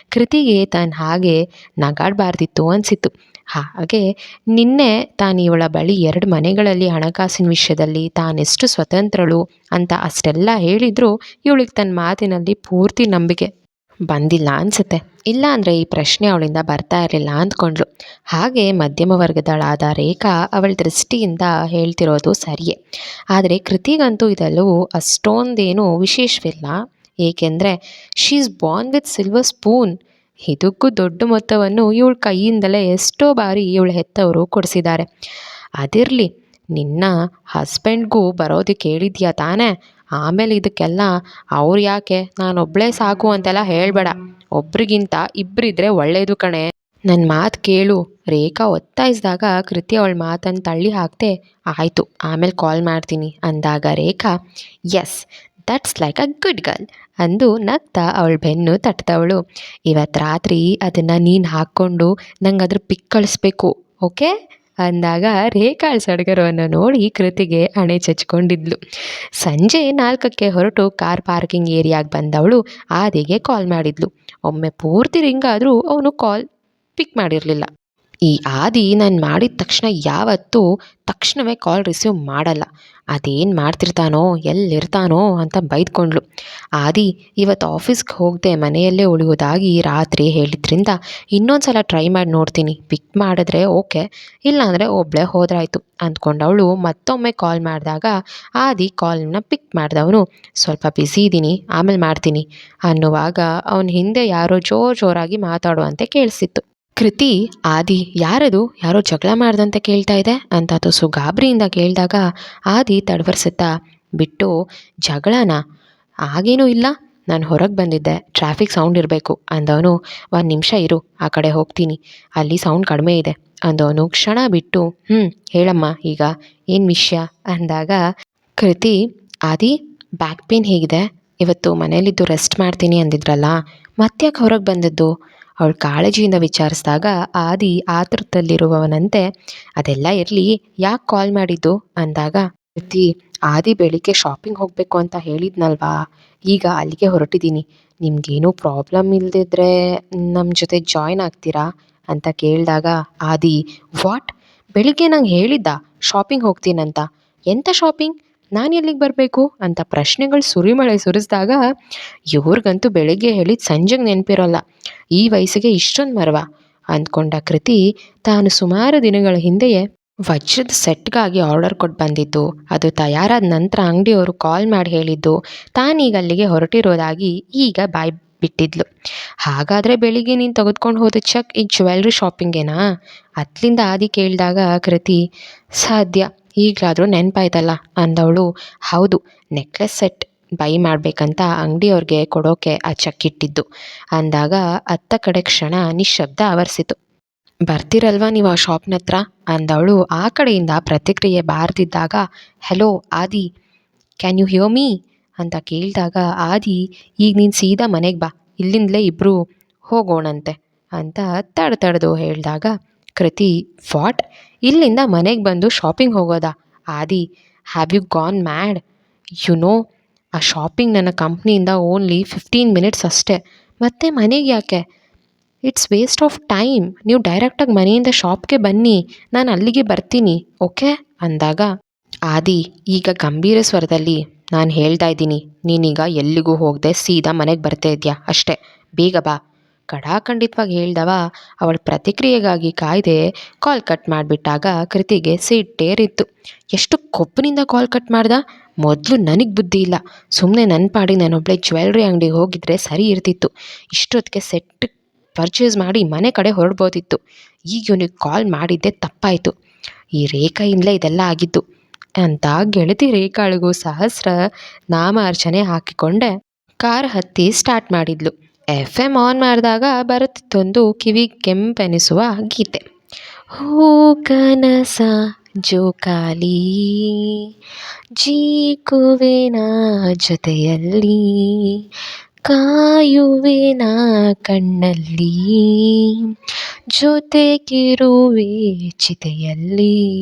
ಕೃತಿಗೆ ತಾನು ಹಾಗೆ ನಗಾಡಬಾರ್ದಿತ್ತು ಅನಿಸಿತು ಹಾಗೆ ನಿನ್ನೆ ತಾನು ಇವಳ ಬಳಿ ಎರಡು ಮನೆಗಳಲ್ಲಿ ಹಣಕಾಸಿನ ವಿಷಯದಲ್ಲಿ ತಾನೆಷ್ಟು ಸ್ವತಂತ್ರಳು ಅಂತ ಅಷ್ಟೆಲ್ಲ ಹೇಳಿದರೂ ಇವಳಿಗೆ ತನ್ನ ಮಾತಿನಲ್ಲಿ ಪೂರ್ತಿ ನಂಬಿಕೆ. ಬಂದಿಲ್ಲ ಅನಿಸುತ್ತೆ. ಇಲ್ಲ ಅಂದರೆ ಈ ಪ್ರಶ್ನೆ ಅವಳಿಂದ ಬರ್ತಾ ಇರಲಿಲ್ಲ ಅಂದ್ಕೊಂಡ್ರು. ಹಾಗೆ ಮಧ್ಯಮ ವರ್ಗದಳಾದ ರೇಖಾ ಅವಳ ದೃಷ್ಟಿಯಿಂದ ಹೇಳ್ತಿರೋದು ಸರಿಯೇ. ಆದರೆ ಕೃತಿಗಂತೂ ಇದೆಲ್ಲವೂ ಅಷ್ಟೊಂದೇನು ವಿಶೇಷವಿಲ್ಲ. ಏಕೆಂದರೆ she is born with silver spoon ಇದಕ್ಕೂ ದೊಡ್ಡ ಮೊತ್ತವನ್ನು ಇವಳ ಕೈಯಿಂದಲೇ ಎಷ್ಟೋ ಬಾರಿ ಇವಳ ಹೆತ್ತವರು ಕೊಡಿಸಿದ್ದಾರೆ. ಅದಿರಲಿ ನಿನ್ನ ಹಸ್ಬೆಂಡ್ಗೂ ಬರೋದು ಕೇಳಿದ್ಯಾ ತಾನೇ? ಆಮೇಲೆ ಇದಕ್ಕೆಲ್ಲ ಅವ್ರು ಯಾಕೆ? ನಾನೊಬ್ಬಳೇ ಸಾಕು ಅಂತೆಲ್ಲ ಹೇಳಬೇಡ. ಒಬ್ರಿಗಿಂತ ಇಬ್ಬರಿದ್ರೆ ಒಳ್ಳೆಯದು ಕಣೆ. ನನ್ನ ಮಾತು ಕೇಳು. ರೇಖಾ ಒತ್ತಾಯಿಸಿದಾಗ ಕೃತಿ ಅವಳ ಮಾತನ್ನು ತಳ್ಳಿ ಹಾಕ್ತೆ ಆಯಿತು, ಆಮೇಲೆ ಕಾಲ್ ಮಾಡ್ತೀನಿ. ಅಂದಾಗ Rekha yes that's like a good girl ಅಂದು ನಗ್ತಾ ಅವಳ ಬೆನ್ನು ತಟ್ತವಳು ಇವತ್ತು ರಾತ್ರಿ ಅದನ್ನು ನೀನು ಹಾಕ್ಕೊಂಡು ನಂಗೆ ಅದ್ರ ಪಿಕ್ ಕಳಿಸ್ಬೇಕು ಓಕೆ ಅಂದಾಗ ರೇಖಾಳ್ ಸಡಗರವನ್ನು ನೋಡಿ ಕೃತಿಗೆ ಅಣೆ ಚಚ್ಕೊಂಡಿದ್ಲು. ಸಂಜೆ ನಾಲ್ಕಕ್ಕೆ ಹೊರಟು ಕಾರ್ ಪಾರ್ಕಿಂಗ್ ಏರಿಯಾಗೆ ಬಂದವಳು ಆದಿಗೆ ಕಾಲ್ ಮಾಡಿದ್ಲು. ಒಮ್ಮೆ ಪೂರ್ತಿ ರಿಂಗ್ ಆದರೂ ಅವನು ಕಾಲ್ ಪಿಕ್ ಮಾಡಿರಲಿಲ್ಲ. ಈ ಆದಿ ನಾನು ಮಾಡಿದ ತಕ್ಷಣ ಯಾವತ್ತೂ ತಕ್ಷಣವೇ ಕಾಲ್ ರಿಸೀವ್ ಮಾಡಲ್ಲ. ಅದೇನು ಮಾಡ್ತಿರ್ತಾನೋ, ಎಲ್ಲಿರ್ತಾನೋ ಅಂತ ಬೈದ್ಕೊಂಡ್ಳು. ಆದಿ ಇವತ್ತು ಆಫೀಸ್ಗೆ ಹೋಗದೆ ಮನೆಯಲ್ಲೇ ಉಳಿಯೋದಾಗಿ ರಾತ್ರಿ ಹೇಳಿದ್ರಿಂದ ಇನ್ನೊಂದು ಸಲ ಟ್ರೈ ಮಾಡಿ ನೋಡ್ತೀನಿ. ಪಿಕ್ ಮಾಡಿದ್ರೆ ಓಕೆ ಇಲ್ಲಾಂದರೆ ಒಬ್ಬಳೇ ಹೋದ್ರಾಯ್ತು ಅಂದ್ಕೊಂಡವಳು ಮತ್ತೊಮ್ಮೆ ಕಾಲ್ ಮಾಡಿದಾಗ ಆದಿ ಕಾಲ್ನ ಪಿಕ್ ಮಾಡಿದವನು, ಸ್ವಲ್ಪ ಬ್ಯುಸಿ ಇದ್ದೀನಿ ಆಮೇಲೆ ಮಾಡ್ತೀನಿ ಅನ್ನುವಾಗ ಅವನ ಹಿಂದೆ ಯಾರೋ ಜೋರು ಜೋರಾಗಿ ಮಾತಾಡುವಂತೆ ಕೇಳಿಸಿತ್ತು. ಕೃತಿ, ಆದಿ ಯಾರದು? ಯಾರೋ ಜಗಳ ಮಾಡ್ದಂತೆ ಕೇಳ್ತಾ ಇದೆ. ಅಂತ ತುಸು ಗಾಬರಿಯಿಂದ ಕೇಳಿದಾಗ ಆದಿ ತಡವರ್ಸುತ್ತಾ, ಬಿಟ್ಟು ಜಗಳನ ಆಗೇನೂ ಇಲ್ಲ. ನಾನು ಹೊರಗೆ ಬಂದಿದ್ದೆ. ಟ್ರಾಫಿಕ್ ಸೌಂಡ್ ಇರಬೇಕು. ಅಂದವನು, ಒಂದು ನಿಮಿಷ ಇರು. ಆ ಕಡೆ ಹೋಗ್ತೀನಿ. ಅಲ್ಲಿ ಸೌಂಡ್ ಕಡಿಮೆ ಇದೆ. ಅಂದವನು, ಕ್ಷಣ ಬಿಟ್ಟು ಹ್ಞೂ ಹೇಳಮ್ಮ, ಈಗ ಏನು ವಿಷಯ? ಅಂದಾಗ, ಕೃತಿ, ಆದಿ, ಬ್ಯಾಕ್ ಪೇನ್ ಹೇಗಿದೆ? ಇವತ್ತು ಮನೇಲಿದ್ದು ರೆಸ್ಟ್ ಮಾಡ್ತೀನಿ ಅಂದಿದ್ರಲ್ಲ, ಮತ್ತ್ಯಾಕೆ ಹೊರಗೆ ಬಂದದ್ದು? ಅವಳು ಕಾಳಜಿಯಿಂದ ವಿಚಾರಿಸಿದಾಗ ಆದಿ ಆತುರದಲ್ಲಿರುವವನಂತೆ, ಅದೆಲ್ಲ ಇರಲಿ, ಯಾಕೆ ಕಾಲ್ ಮಾಡಿದ್ದು? ಅಂದಾಗ ಕೃತಿ ಆದಿ ಬೆಳಿಗ್ಗೆ ಶಾಪಿಂಗ್ ಹೋಗಬೇಕು ಅಂತ ಹೇಳಿದ್ನಲ್ವಾ? ಈಗ ಅಲ್ಲಿಗೆ ಹೊರಟಿದ್ದೀನಿ ನಿಮ್ಗೇನೂ ಪ್ರಾಬ್ಲಮ್ ಇಲ್ಲದಿದ್ದರೆ ನಮ್ಮ ಜೊತೆ ಜಾಯ್ನ್ ಆಗ್ತೀರಾ? ಅಂತ ಕೇಳಿದಾಗ ಆದಿ ವಾಟ್ ಬೆಳಿಗ್ಗೆ ನಂಗೆ ಹೇಳಿದ್ದ ಶಾಪಿಂಗ್ ಹೋಗ್ತೀನಂತ. ಎಂಥ ಶಾಪಿಂಗ್ ನಾನು ಎಲ್ಲಿಗೆ ಬರಬೇಕು? ಅಂತ ಪ್ರಶ್ನೆಗಳು ಸುರಿಮಳೆ ಸುರಿಸಿದಾಗ ಇವ್ರಿಗಂತೂ ಬೆಳಗ್ಗೆ ಹೇಳಿದ ಸಂಜೆಗೆ ನೆನಪಿರೋಲ್ಲ. ಈ ವಯಸ್ಸಿಗೆ ಇಷ್ಟೊಂದು ಮರವ ಅಂದ್ಕೊಂಡ ಕೃತಿ ತಾನು ಸುಮಾರು ದಿನಗಳ ಹಿಂದೆಯೇ ವಜ್ರದ ಸೆಟ್ಗಾಗಿ ಆರ್ಡರ್ ಕೊಟ್ಟು ಬಂದಿದ್ದು. ಅದು ತಯಾರಾದ ನಂತರ ಅಂಗಡಿಯವರು ಕಾಲ್ ಮಾಡಿ ಹೇಳಿದ್ದು. ತಾನೀಗ ಅಲ್ಲಿಗೆ ಹೊರಟಿರೋದಾಗಿ ಈಗ ಬಾಯ್ ಬಿಟ್ಟಿದ್ಲು. ಹಾಗಾದರೆ ಬೆಳಿಗ್ಗೆ ನೀನು ತೆಗೆದುಕೊಂಡು ಹೋದ ಚೆಕ್ ಈ ಜ್ಯುವೆಲ್ರಿ ಶಾಪಿಂಗೇನಾ? ಅತ್ಲಿಂದ ಆದಿ ಕೇಳಿದಾಗ ಕೃತಿ, ಸಾಧ್ಯ. ಈಗಲಾದರೂ ನೆನಪಾಯ್ತಲ್ಲ ಅಂದವಳು. ಹೌದು ನೆಕ್ಲೆಸ್ ಸೆಟ್ ಬೈ ಮಾಡಬೇಕಂತ ಅಂಗಡಿಯವ್ರಿಗೆ ಕೊಡೋಕೆ ಆ ಚಕ್ಕಿಟ್ಟಿದ್ದು ಅಂದಾಗ ಅತ್ತ ಕಡೆ ಕ್ಷಣ ನಿಶ್ಶಬ್ದ ಆವರಿಸಿತು. ಬರ್ತೀರಲ್ವಾ ನೀವು ಆ ಶಾಪ್ನ ಹತ್ರ? ಅಂದವಳು ಆ ಕಡೆಯಿಂದ ಪ್ರತಿಕ್ರಿಯೆ ಬಾರ್ದಿದ್ದಾಗ hello Adi can you hear me ಅಂತ ಕೇಳಿದಾಗ, ಆದಿ, ಈಗ ನೀನು ಸೀದಾ ಮನೆಗೆ ಬಾ. ಇಲ್ಲಿಂದಲೇ ಇಬ್ಬರು ಹೋಗೋಣಂತೆ. ಅಂತ ತಡ ತಡೆದು ಹೇಳಿದಾಗ ಕೃತಿ ವಾಟ್? ಇಲ್ಲಿಂದ ಮನೆಗೆ ಬಂದು shopping ಹೋಗೋದಾ? Adi have you gone mad you know ಆ ಶಾಪಿಂಗ್ ನನ್ನ ಕಂಪ್ನಿಯಿಂದ ಓನ್ಲಿ ಫಿಫ್ಟೀನ್ ಮಿನಿಟ್ಸ್ ಅಷ್ಟೇ. ಮತ್ತೆ ಮನೆಗೆ ಯಾಕೆ? ಇಟ್ಸ್ ವೇಸ್ಟ್ ಆಫ್ ಟೈಮ್ ನೀವು ಡೈರೆಕ್ಟಾಗಿ ಮನೆಯಿಂದ ಶಾಪ್ಗೆ ಬನ್ನಿ. ನಾನು ಅಲ್ಲಿಗೆ ಬರ್ತೀನಿ ಓಕೆ ಅಂದಾಗ, ಆದಿ, ಈಗ ಗಂಭೀರ ಸ್ವರದಲ್ಲಿ, ನಾನು ಹೇಳ್ತಾ ಇದ್ದೀನಿ, ನೀನೀಗ ಎಲ್ಲಿಗೂ ಹೋಗದೆ ಸೀದಾ ಮನೆಗೆ ಬರ್ತಾ ಇದೆಯಾ? ಅಷ್ಟೇ, ಬೇಗ ಬಾ. ಕಡಾಖಂಡಿತವಾಗಿ ಹೇಳ್ದವ, ಅವಳ ಪ್ರತಿಕ್ರಿಯೆಗಾಗಿ ಕಾಯ್ದೆ ಕಾಲ್ ಕಟ್ ಮಾಡಿಬಿಟ್ಟಾಗ ಕೃತಿಗೆ ಸಿಟ್ಟೇರಿತ್ತು ಎಷ್ಟು ಕೊಪ್ಪಿನಿಂದ ಕಾಲ್ ಕಟ್ ಮಾಡ್ದ? ಮೊದಲು ನನಗೆ ಬುದ್ಧಿ ಇಲ್ಲ. ಸುಮ್ಮನೆ ನನ್ನ ಪಾಡಿಗೆ ನಾನೊಬ್ಬಳೆ ಜ್ಯುವೆಲ್ರಿ ಅಂಗಡಿಗೆ ಹೋಗಿದ್ರೆ ಸರಿ ಇರ್ತಿತ್ತು. ಇಷ್ಟೊತ್ತಿಗೆ ಸೆಟ್ ಪರ್ಚೇಸ್ ಮಾಡಿ ಮನೆ ಕಡೆ ಹೊರಡ್ಬೋದಿತ್ತು. ಈಗ ಇವನಿಗೆ ಕಾಲ್ ಮಾಡಿದ್ದೆ ತಪ್ಪಾಯಿತು. ಈ ರೇಖೆಯಿಂದಲೇ ಇದೆಲ್ಲ ಆಗಿದ್ದು. ಅಂತ ಗೆಳತಿ ರೇಖಾಳಿಗೂ ಸಹಸ್ರ ನಾಮ ಅರ್ಚನೆ ಹಾಕಿಕೊಂಡೆ. ಕಾರ್ ಹತ್ತಿ ಸ್ಟಾರ್ಟ್ ಮಾಡಿದ್ಲು. ಎಫ್ ಎಂ ಆನ್ ಮಾಡಿದಾಗ ಬರುತ್ತಿತ್ತೊಂದು ಕಿವಿ ಕೆಂಪೆನಿಸುವ ಗೀತೆ. ಹೂ ಕನಸ ಜೋಕಾಲಿ ಜೀಕುವೆನ ಜೊತೆಯಲ್ಲಿ, ಕಾಯುವೆನ ಕಣ್ಣಲ್ಲಿ, ಜೊತೆಗಿರುವೆ ಚಿತೆಯಲ್ಲಿ.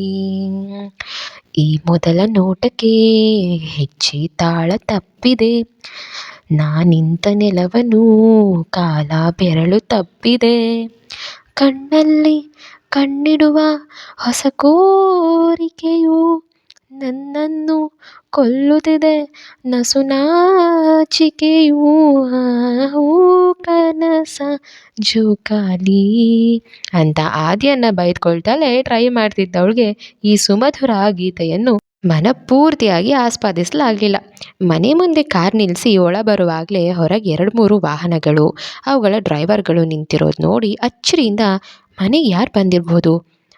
ಈ ಮೊದಲ ನೋಟಕ್ಕೆ ಹೆಚ್ಚಿ ತಾಳ ತಪ್ಪಿದೆ. ನಾನಿಂತ ನೆಲವನು ಕಾಲ ಬೆರಳು ತಪ್ಪಿದೆ. ಕಣ್ಣಲ್ಲಿ ಕಣ್ಣಿಡುವ ಹೊಸ ಕೋರಿಕೆಯು ನನ್ನನ್ನು ಕೊಲ್ಲುತ್ತಿದೆ. ನಸು ಆ ಹೂ ಕನಸ ಜೋಕಾಲಿ ಅಂತ ಆದಿಯನ್ನು ಬೈದ್ಕೊಳ್ತಲೇ ಟ್ರೈ ಮಾಡ್ತಿದ್ದವಳಿಗೆ ಈ ಸುಮಧುರ ಗೀತೆಯನ್ನು ಮನಪೂರ್ತಿಯಾಗಿ ಆಸ್ವಾದಿಸಲಾಗಲಿಲ್ಲ ಮನೆ ಮುಂದೆ ಕಾರ್ ನಿಲ್ಲಿಸಿ ಒಳ ಬರುವಾಗಲೇ ಹೊರಗೆ ಎರಡು ಮೂರು ವಾಹನಗಳು, ಅವುಗಳ ಡ್ರೈವರ್ಗಳು ನಿಂತಿರೋದು ನೋಡಿ ಅಚ್ಚರಿಯಿಂದ, ಮನೆಗೆ ಯಾರು ಬಂದಿರ್ಬೋದು?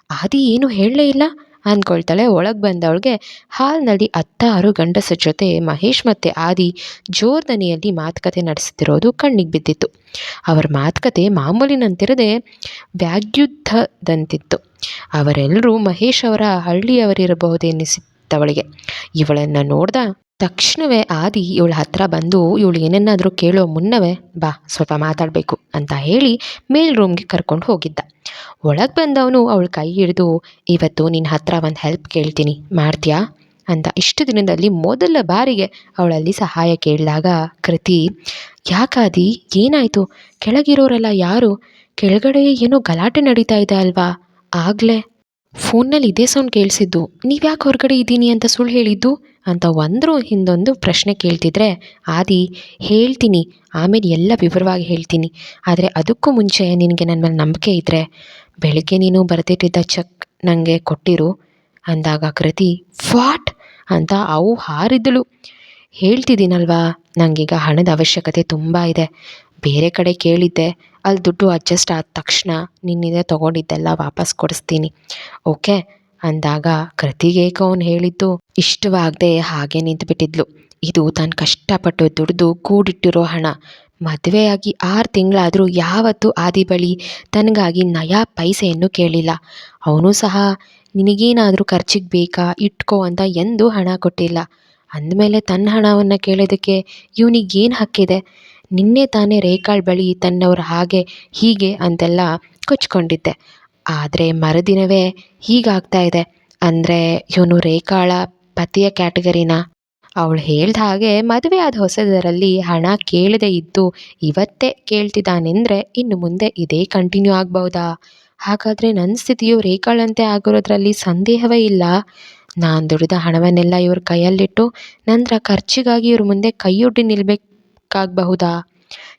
ಆದಿ ಏನು ಹೇಳಲೇ ಇಲ್ಲ? ಅಂದ್ಕೊಳ್ತಾಳೆ ಒಳಗೆ ಬಂದವಳಿಗೆ ಹಾಲ್ನಲ್ಲಿ ಹತ್ತಾರು ಗಂಡಸರ ಜೊತೆ ಮಹೇಶ್ ಮತ್ತು ಆದಿ ಜೋರ್ದನಿಯಲ್ಲಿ ಮಾತುಕತೆ ನಡೆಸ್ತಿರೋದು ಕಣ್ಣಿಗೆ ಬಿದ್ದಿತ್ತು. ಅವರ ಮಾತುಕತೆ ಮಾಮೂಲಿನಂತಿರದೆ ವ್ಯಾಗ್ಯುದ್ಧದಂತಿತ್ತು ಅವರೆಲ್ಲರೂ ಮಹೇಶ್ ಅವರ ಹಳ್ಳಿಯವರಿರಬಹುದೆನ್ನಿಸಿತ್ತವಳಿಗೆ ಇವಳನ್ನು ನೋಡ್ದ ತಕ್ಷಣವೇ ಆದಿ ಇವಳ ಹತ್ರ ಬಂದು, ಇವಳು ಏನನ್ನಾದರೂ ಕೇಳೋ ಮುನ್ನವೇ ಬಾ, ಸ್ವಲ್ಪ ಮಾತಾಡಬೇಕು ಅಂತ ಹೇಳಿ ಮೇಲ್ ರೂಮ್ಗೆ ಕರ್ಕೊಂಡು ಹೋಗಿದ್ದ. ಒಳಗೆ ಬಂದವನು ಅವಳ ಕೈ ಹಿಡಿದು, ಇವತ್ತು ನಿನ್ನ ಹತ್ರ ಒಂದು ಹೆಲ್ಪ್ ಕೇಳ್ತೀನಿ, ಮಾಡ್ತೀಯಾ? ಅಂತ ಇಷ್ಟು ದಿನದಲ್ಲಿ ಮೊದಲ ಬಾರಿಗೆ ಅವಳಲ್ಲಿ ಸಹಾಯ ಕೇಳಿದಾಗ ಕೃತಿ ಯಾಕಾದಿ ಏನಾಯಿತು? ಕೆಳಗಿರೋರೆಲ್ಲ ಯಾರು? ಕೆಳಗಡೆ ಏನೋ ಗಲಾಟೆ ನಡೀತಾ ಇದೆ ಅಲ್ವಾ? ಆಗಲೇ? ಫೋನ್ನಲ್ಲಿ ಇದೇ ಸೌಂಡ್ ಕೇಳಿಸಿದ್ದು, ನೀವ್ಯಾಕೆ ಹೊರಗಡೆ ಇದ್ದೀನಿ ಅಂತ ಸುಳ್ಳು ಹೇಳಿದ್ದು? ಅಂತ ಒಂದ್ರ ಹಿಂದೊಂದು ಪ್ರಶ್ನೆ ಕೇಳ್ತಿದ್ರೆ, ಆದಿ, ಹೇಳ್ತೀನಿ. ಆಮೇಲೆ ಎಲ್ಲ ವಿವರವಾಗಿ ಹೇಳ್ತೀನಿ. ಆದರೆ ಅದಕ್ಕೂ ಮುಂಚೆ ನಿನಗೆ ನನ್ನ ಮೇಲೆ ನಂಬಿಕೆ ಇದ್ದರೆ ಬೆಳಗ್ಗೆ ನೀನು ಬರೆದಿಟ್ಟಿದ್ದ ಚೆಕ್ ನನಗೆ ಕೊಟ್ಟಿರು. ಅಂದಾಗ ಕೃತಿ, ವಾಟ್? ಅಂತ ಅವು ಹಾರಿದ್ದಳು ಹೇಳ್ತಿದ್ದೀನಲ್ವಾ? ನನಗೀಗ ಹಣದ ಅವಶ್ಯಕತೆ ತುಂಬ ಇದೆ. ಬೇರೆ ಕಡೆ ಕೇಳಿದ್ದೆ. ಅಲ್ಲಿ ದುಡ್ಡು ಅಡ್ಜಸ್ಟ್ ಆದ ತಕ್ಷಣ ನಿನ್ನಿಂದ ತೊಗೊಂಡಿದ್ದೆಲ್ಲ ವಾಪಸ್ ಕೊಡಿಸ್ತೀನಿ. ಓಕೆ ಅಂದಾಗ ಕೃತಿಗೇಕೋ ಅವನು ಹೇಳಿದ್ದು ಇಷ್ಟವಾಗದೆ ಹಾಗೆ ನಿಂತುಬಿಟ್ಟಿದ್ಲು. ಇದು ತಾನು ಕಷ್ಟಪಟ್ಟು ದುಡಿದು ಕೂಡಿಟ್ಟಿರೋ ಹಣ. ಮದುವೆಯಾಗಿ ಆರು ತಿಂಗಳಾದರೂ ಯಾವತ್ತೂ ಆದಿ ಬಳಿ ತನಗಾಗಿ ನಯಾ ಪೈಸೆಯನ್ನು ಕೇಳಿಲ್ಲ. ಅವನು ಸಹ, ನಿನಗೇನಾದರೂ ಖರ್ಚಿಗೆ ಬೇಕಾ, ಇಟ್ಕೋ ಅಂತ ಎಂದೂ ಹಣ ಕೊಟ್ಟಿಲ್ಲ. ಅಂದಮೇಲೆ ತನ್ನ ಹಣವನ್ನು ಕೇಳೋದಕ್ಕೆ ಇವನಿಗೇನು ಹಕ್ಕಿದೆ? ನಿನ್ನೆ ತಾನೇ ರೇಖಾಳ್ ಬಳಿ ತನ್ನವರು ಹಾಗೆ ಹೀಗೆ ಅಂತೆಲ್ಲ ಕೊಚ್ಕೊಂಡಿದ್ದೆ. ಆದರೆ ಮರುದಿನವೇ ಹೀಗಾಗ್ತಾ ಇದೆ. ಅಂದರೆ ಇವನು ರೇಖಾಳ ಪತಿಯ ಕ್ಯಾಟಗರಿನ? ಅವಳು ಹೇಳ್ದ ಹಾಗೆ ಮದುವೆ ಆದ ಹೊಸದರಲ್ಲಿ ಹಣ ಕೇಳದೆ ಇದ್ದು ಇವತ್ತೇ ಕೇಳ್ತಿದ್ದಾನೆಂದರೆ ಇನ್ನು ಮುಂದೆ ಇದೇ ಕಂಟಿನ್ಯೂ ಆಗ್ಬಹುದಾ? ಹಾಗಾದರೆ ನನ್ನ ಸ್ಥಿತಿಯು ರೇಖಾಳಂತೆ ಆಗಿರೋದ್ರಲ್ಲಿ ಸಂದೇಹವೇ ಇಲ್ಲ. ನಾನು ದುಡಿದ ಹಣವನ್ನೆಲ್ಲ ಇವ್ರ ಕೈಯಲ್ಲಿಟ್ಟು ನಂತರ ಖರ್ಚಿಗಾಗಿ ಇವ್ರ ಮುಂದೆ ಕೈಯೊಡ್ಡಿ ನಿಲ್ಲಬೇಕಾಗಬಹುದಾ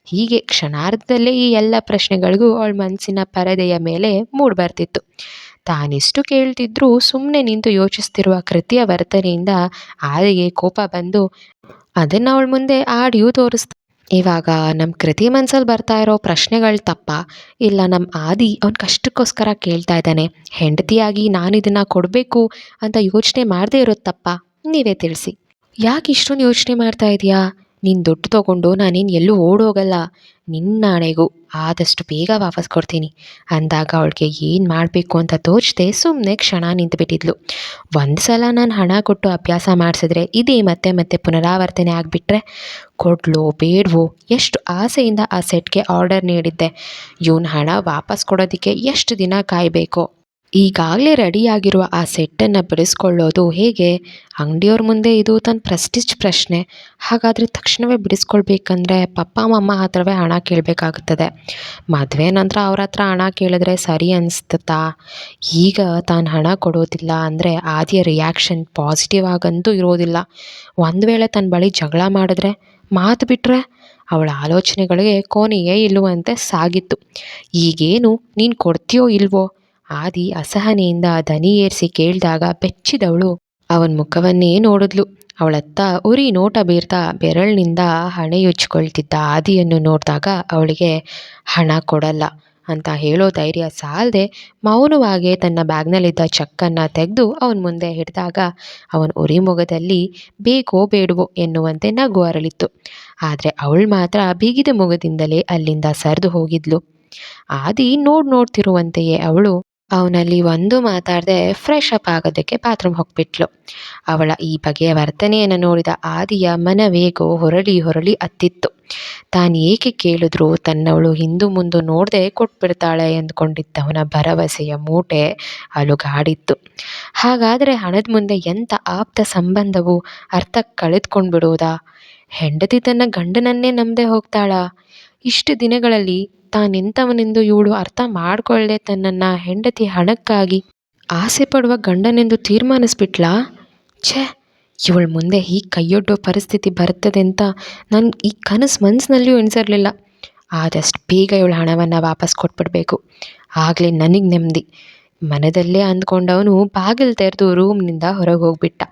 ಹೀಗೆ ಕ್ಷಣಾರ್ಧದಲ್ಲೇ ಈ ಎಲ್ಲ ಪ್ರಶ್ನೆಗಳಿಗೂ ಅವಳ ಮನಸ್ಸಿನ ಪರದೆಯ ಮೇಲೆ ಮೂಡಿಬರ್ತಿತ್ತು ತಾನಿಷ್ಟು ಕೇಳ್ತಿದ್ರೂ ಸುಮ್ಮನೆ ನಿಂತು ಯೋಚಿಸ್ತಿರುವ ಕೃತಿಯ ವರ್ತನೆಯಿಂದ ಆದಿಗೆ ಕೋಪ ಬಂದು ಅದನ್ನು ಅವಳ ಮುಂದೆ ಆಡಿಯೂ ತೋರಿಸ್ತ ಇವಾಗ ನಮ್ಮ ಕೃತಿ ಮನ್ಸಲ್ಲಿ ಬರ್ತಾ ಇರೋ ಪ್ರಶ್ನೆಗಳು ತಪ್ಪ. ಇಲ್ಲ ನಮ್ಮ ಆದಿ ಅವ್ನ ಕಷ್ಟಕ್ಕೋಸ್ಕರ ಕೇಳ್ತಾ ಇದ್ದಾನೆ. ಹೆಂಡತಿಯಾಗಿ ನಾನು ಇದನ್ನು ಕೊಡಬೇಕು ಅಂತ ಯೋಚನೆ ಮಾಡದೇ ಇರೋದು ತಪ್ಪ. ನೀವೇ ತಿಳಿಸಿ. ಯಾಕೆ ಇಷ್ಟೊಂದು ಯೋಚನೆ ಮಾಡ್ತಾ ಇದೀಯಾ? ನೀನು ದುಡ್ಡು ತೊಗೊಂಡು ನಾನೇನು ಎಲ್ಲೂ ಓಡೋಗಲ್ಲ. ನಿನ್ನ ನಾಣೆಗೂ ಆದಷ್ಟು ಬೇಗ ವಾಪಸ್ ಕೊಡ್ತೀನಿ. ಅಂದಾಗ ಅವಳಿಗೆ ಏನು ಮಾಡಬೇಕು ಅಂತ ತೋಚದೆ ಸುಮ್ಮನೆ ಕ್ಷಣ ನಿಂತುಬಿಟ್ಟಿದ್ಲು. ಒಂದು ಸಲ ನಾನು ಹಣ ಕೊಟ್ಟು ಅಭ್ಯಾಸ ಮಾಡಿಸಿದ್ರೆ ಇದೇ ಮತ್ತೆ ಮತ್ತೆ ಪುನರಾವರ್ತನೆ ಆಗಿಬಿಟ್ರೆ ಕೊಡ್ಲೋ ಬೇಡವೋ, ಎಷ್ಟು ಆಸೆಯಿಂದ ಆ ಸೆಟ್ಗೆ ಆರ್ಡರ್ ನೀಡಿದ್ದೆ. ಇವನು ಹಣ ವಾಪಸ್ ಕೊಡೋದಕ್ಕೆ ಎಷ್ಟು ದಿನ ಕಾಯಬೇಕೋ. ಈಗಾಗಲೇ ರೆಡಿಯಾಗಿರುವ ಆ ಸೆಟ್ಟನ್ನು ಬಿಡಿಸ್ಕೊಳ್ಳೋದು ಹೇಗೆ? ಅಂಗಡಿಯವ್ರ ಮುಂದೆ ಇದು ತನ್ನ ಪ್ರೆಸ್ಟಿಜ್ ಪ್ರಶ್ನೆ. ಹಾಗಾದರೆ ತಕ್ಷಣವೇ ಬಿಡಿಸ್ಕೊಳ್ಬೇಕಂದ್ರೆ ಪಪ್ಪ ಮಮ್ಮ ಹತ್ರವೇ ಹಣ ಕೇಳಬೇಕಾಗುತ್ತದೆ ಮದುವೆ ನಂತರ ಅವ್ರ ಹತ್ರ ಹಣ ಕೇಳಿದ್ರೆ ಸರಿ ಅನಿಸ್ತಾ ಈಗ ತಾನು ಹಣ ಕೊಡೋದಿಲ್ಲ ಅಂದರೆ ಆದಿಯ ರಿಯಾಕ್ಷನ್ ಪಾಸಿಟಿವ್ ಆಗಂತೂ ಇರೋದಿಲ್ಲ. ಒಂದು ವೇಳೆ ತನ್ನ ಬಳಿ ಜಗಳ ಮಾಡಿದ್ರೆ ಮಾತು ಬಿಟ್ಟರೆ ಅವಳ ಆಲೋಚನೆಗಳಿಗೆ ಕೊನೆಯೇ ಇಲ್ಲುವಂತೆ ಸಾಗಿತ್ತು. ಈಗೇನು, ನೀನು ಕೊಡ್ತೀಯೋ ಇಲ್ವೋ? ಆದಿ ಅಸಹನೆಯಿಂದ ದನಿ ಏರಿಸಿ ಕೇಳಿದಾಗ ಬೆಚ್ಚಿದವಳು. ಅವನ ಮುಖವನ್ನೇ ನೋಡಿದ್ಲು. ಅವಳತ್ತ ಉರಿ ನೋಟ ಬೀರ್ತಾ ಬೆರಳಿನಿಂದ ಹಣೆಯುಚ್ಕೊಳ್ತಿದ್ದ ಆದಿಯನ್ನು ನೋಡಿದಾಗ ಅವಳಿಗೆ ಹಣ ಕೊಡಲ್ಲ ಅಂತ ಹೇಳೋ ಧೈರ್ಯ ಸಾಲದೆ ಮೌನವಾಗಿ ತನ್ನ ಬ್ಯಾಗ್ನಲ್ಲಿದ್ದ ಚೆಕ್ಕನ್ನು ತೆಗೆದು ಅವನ ಮುಂದೆ ಹಿಡಿದಾಗ ಅವನ ಉರಿ ಮುಗದಲ್ಲಿ ಬೇಕೋ ಬೇಡವೋ ಎನ್ನುವಂತೆ ನಗು ಅರಳಿತ್ತು. ಆದರೆ ಅವಳು ಮಾತ್ರ ಬಿಗಿದ ಮುಗದಿಂದಲೇ ಅಲ್ಲಿಂದ ಸರಿದು ಹೋಗಿದ್ಲು. ಆದಿ ನೋಡ್ ನೋಡ್ತಿರುವಂತೆಯೇ ಅವಳು ಅವನಲ್ಲಿ ಒಂದು ಮಾತಾಡದೆ ಫ್ರೆಶ್ ಅಪ್ ಆಗೋದಕ್ಕೆ ಬಾತ್ರೂಮ್ ಹೋಗ್ಬಿಟ್ಲು. ಅವಳ ಈ ಬಗೆಯ ವರ್ತನೆಯನ್ನು ನೋಡಿದ ಆದಿಯ ಮನವೇಗೋ ಹೊರಳಿ ಹೊರಳಿ ಅತ್ತಿತ್ತು. ತಾನು ಏಕೆ ಕೇಳಿದ್ರು ತನ್ನವಳು ಹಿಂದು ಮುಂದು ನೋಡದೆ ಕೊಟ್ಬಿಡ್ತಾಳೆ ಎಂದುಕೊಂಡಿದ್ದವನ ಭರವಸೆಯ ಮೂಟೆ ಅಲುಗಾಡಿತ್ತು. ಹಾಗಾದರೆ ಹಣದ ಮುಂದೆ ಎಂಥ ಆಪ್ತ ಸಂಬಂಧವು? ಅರ್ಥ ಕಳೆದುಕೊಂಡು ಬಿಡುವುದಾ ಹೆಂಡತಿ ತನ್ನ ಗಂಡನನ್ನೇ ನಂಬದೆ ಹೋಗ್ತಾಳಾ? ಇಷ್ಟು ದಿನಗಳಲ್ಲಿ ತಾನೆಂಥವನೆಂದು ಇವಳು ಅರ್ಥ ಮಾಡಿಕೊಳ್ಳದೆ ತನ್ನನ್ನು ಹೆಂಡತಿ ಹಣಕ್ಕಾಗಿ ಆಸೆ ಪಡುವ ಗಂಡನೆಂದು ತೀರ್ಮಾನಿಸ್ಬಿಟ್ಲಾ? ಛೇ, ಇವಳ ಮುಂದೆ ಹೀಗೆ ಕೈಯೊಡ್ಡೋ ಪರಿಸ್ಥಿತಿ ಬರ್ತದೆ ಅಂತ ನಾನು ಈ ಕನಸು ಮನಸ್ಸಿನಲ್ಲಿಯೂ ಎಣಿಸಿರಲಿಲ್ಲ. ಆದಷ್ಟು ಬೇಗ ಇವಳ ಹಣವನ್ನು ವಾಪಸ್ ಕೊಟ್ಬಿಡಬೇಕು. ಆಗಲೇ ನನಗೆ ನೆಮ್ಮದಿ ಮನದಲ್ಲೇ ಅಂದ್ಕೊಂಡವನು ಬಾಗಿಲು ತೆರೆದು ರೂಮ್ನಿಂದ ಹೊರಗೆ ಹೋಗ್ಬಿಟ್ಟ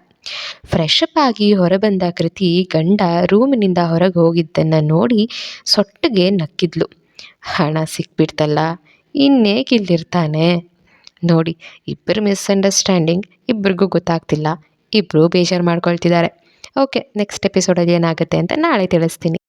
ಫ್ರೆಶ್ ಅಪ್ ಆಗಿ ಹೊರಬಂದ ಕೃತಿ ಗಂಡ ರೂಮಿನಿಂದ ಹೊರಗೆ ಹೋಗಿದ್ದನ್ನು ನೋಡಿ ಸೊಟ್ಟಿಗೆ ನಕ್ಕಿದ್ಲು. ಹಣ ಸಿಕ್ಬಿಡ್ತಲ್ಲ ಇನ್ನೇಕೆ ಇಲ್ಲಿರ್ತಾನೆ ನೋಡಿ, ಇಬ್ಬರು ಮಿಸ್ಅಂಡರ್ಸ್ಟ್ಯಾಂಡಿಂಗ್ ಇಬ್ಬರಿಗೂ ಗೊತ್ತಾಗ್ತಿಲ್ಲ ಇಬ್ಬರು ಬೇಜಾರು ಮಾಡ್ಕೊಳ್ತಿದ್ದಾರೆ. ಓಕೆ, ನೆಕ್ಸ್ಟ್ ಎಪಿಸೋಡಲ್ಲಿ ಏನಾಗುತ್ತೆ ಅಂತ ನಾಳೆ ತಿಳಿಸ್ತೀನಿ.